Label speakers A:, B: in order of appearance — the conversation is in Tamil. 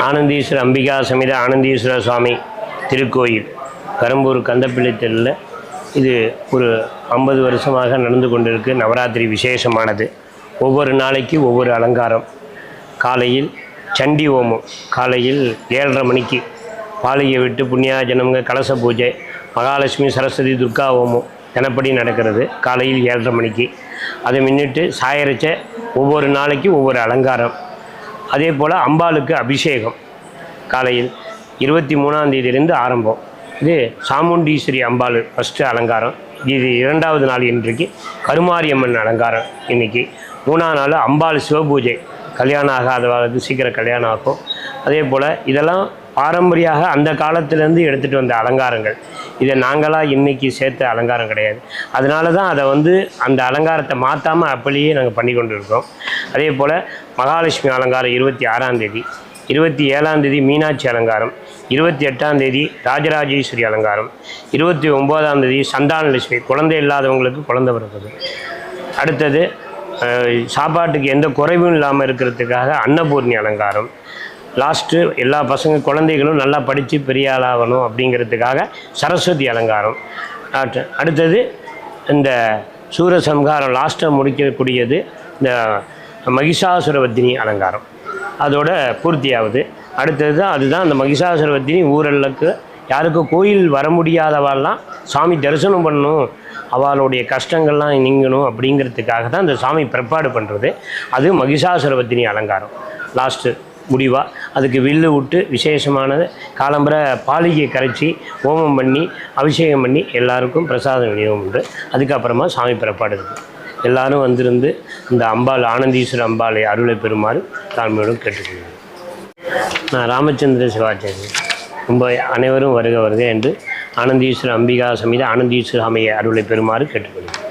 A: ஆனந்தீஸ்வர அம்பிகா சமித ஆனந்தீஸ்வர சுவாமி திருக்கோயில் கரும்பூர் கந்தப்பிள்ளை தெருவில் இது ஒரு ஐம்பது வருஷமாக நடந்து கொண்டிருக்கு. நவராத்திரி விசேஷமானது. ஒவ்வொரு நாளைக்கு ஒவ்வொரு அலங்காரம். காலையில் சண்டி ஓமம் காலையில் ஏழரை மணிக்கு பாலிகை விட்டு புண்ணியாஜனம்ங்க கலச பூஜை. மகாலட்சுமி சரஸ்வதி துர்கா ஓமம் தினப்படி நடக்கிறது. காலையில் ஏழரை மணிக்கு. அதை முன்னிட்டு சாயரிச்ச ஒவ்வொரு நாளைக்கு ஒவ்வொரு அலங்காரம். அதே போல் அம்பாளுக்கு அபிஷேகம். காலையில் இருபத்தி மூணாம் தேதியிலேருந்து ஆரம்பம். இது சாமுண்டீஸ்வரி அம்பாள் ஃபஸ்ட்டு அலங்காரம். இது இரண்டாவது நாள் இன்றைக்கு கருமாரியம்மன் அலங்காரம் இன்னைக்கு. மூணாம் நாள் அம்பாள் சிவபூஜை. கல்யாணம் ஆகாதவர்களுக்கு சீக்கிரம் கல்யாணம் ஆகும். அதே போல் இதெல்லாம் பாரம்பரியாக அந்த காலத்திலேருந்து எடுத்துகிட்டு வந்த அலங்காரங்கள். இதை நாங்களாக இன்றைக்கி சேர்த்த அலங்காரம் கிடையாது. அதனால தான் அதை வந்து அந்த அலங்காரத்தை மாற்றாமல் அப்படியே நாங்கள் பண்ணி கொண்டு இருக்கோம் அதே போல் மகாலட்சுமி அலங்காரம் இருபத்தி ஆறாம் தேதி இருபத்தி ஏழாம் தேதி மீனாட்சி அலங்காரம் இருபத்தி எட்டாம் தேதி ராஜராஜேஸ்வரி அலங்காரம் இருபத்தி ஒம்போதாம் தேதி சந்தானலட்சுமி குழந்தை இல்லாதவங்களுக்கு குழந்தை பிறக்குது அடுத்தது சாப்பாட்டுக்கு எந்த குறைவும் இல்லாமல் இருக்கிறதுக்காக அன்னபூர்ணி அலங்காரம் லாஸ்ட்டு எல்லா பசங்க குழந்தைகளும் நல்லா படித்து பெரிய ஆளாகணும் அப்படிங்கிறதுக்காக சரஸ்வதி அலங்காரம். அடுத்தது இந்த சூரசம்ஹாரம் லாஸ்ட்டாக முடிக்கக்கூடியது இந்த மகிஷாசுரவர்த்தினி அலங்காரம். அதோட பூர்த்தியாகுது. அடுத்தது தான் அதுதான் அந்த மகிஷாசுரவர்த்தினி ஊரலுக்கு யாருக்கும் கோயில் வர முடியாதவாள்லாம் சாமி தரிசனம் பண்ணணும் அவளுடைய கஷ்டங்கள்லாம் நீங்கணும் அப்படிங்கிறதுக்காக தான் இந்த சாமி பிற்பாடு பண்ணுறது அது மகிஷாசுரவர்த்தினி அலங்காரம். லாஸ்ட்டு. முடிவாக அதுக்கு வில்லு விட்டு விசேஷமானது காலம்பர பாலிகை கரைச்சி ஹோமம் பண்ணி அபிஷேகம் பண்ணி எல்லாருக்கும் பிரசாதம் விநியோகம் உண்டு. அதுக்கப்புறமா சாமி பிறப்பாடு இருக்குது எல்லாரும் வந்திருந்து இந்த அம்பாள் ஆனந்தீஸ்வர அம்பாளை அருளை பெறுமாறு தாழ்மையோடு கேட்டுக்கொள்கிறேன். நான் ராமச்சந்திர சிவாச்சாரி. ரொம்ப அனைவரும் வருக வருக என்று ஆனந்தீஸ்வர அம்பிகா சமீத ஆனந்தீஸ்வர அமைய அருளை பெறுமாறு கேட்டுக்கொள்கிறேன்.